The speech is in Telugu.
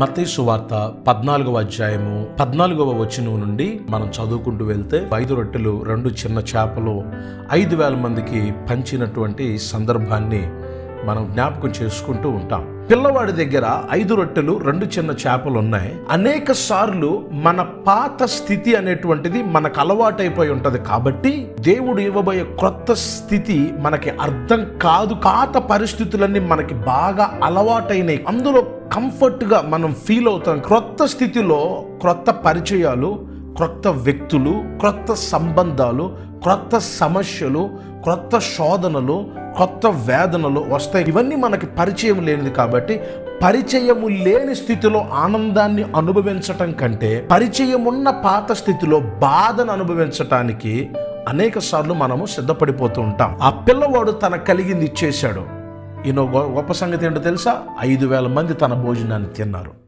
మత్తయి వార్త పద్నాలుగవ అధ్యాయము పద్నాలుగవ వచనం నుండి మనం చదువుకుంటూ వెళ్తే ఐదు రొట్టెలు రెండు చిన్న చేపలు ఐదు వేల మందికి పంచినటువంటి సందర్భాన్ని మనం జ్ఞాపకం చేసుకుంటూ ఉంటాం. పిల్లవాడి దగ్గర ఐదు రొట్టెలు రెండు చిన్న చేపలు ఉన్నాయి అనేక సార్లు మన పాత స్థితి అనేటువంటిది మనకు అలవాటైపోయి ఉంటది కాబట్టి దేవుడు ఇవ్వబోయే క్రొత్త స్థితి మనకి అర్థం కాదు. పాత పరిస్థితులన్నీ మనకి బాగా అలవాటైనాయి. అందులో కంఫర్ట్గా మనం ఫీల్ అవుతాం. క్రొత్త స్థితిలో క్రొత్త పరిచయాలు క్రొత్త వ్యక్తులు క్రొత్త సంబంధాలు క్రొత్త సమస్యలు క్రొత్త శోధనలు కొత్త వేదనలు వస్తాయి. ఇవన్నీ మనకి పరిచయం లేనిది కాబట్టి పరిచయము లేని స్థితిలో ఆనందాన్ని అనుభవించటం కంటే పరిచయం ఉన్న పాత స్థితిలో బాధను అనుభవించటానికి అనేక సార్లు మనము సిద్ధపడిపోతూ ఉంటాం. ఆ పిల్లవాడు తన కలిగింది ఇచ్చేశాడు. ఈయన గొప్ప సంగతి ఏంటో తెలుసా? ఐదు వేల మంది తన భోజనాన్ని తిన్నారు.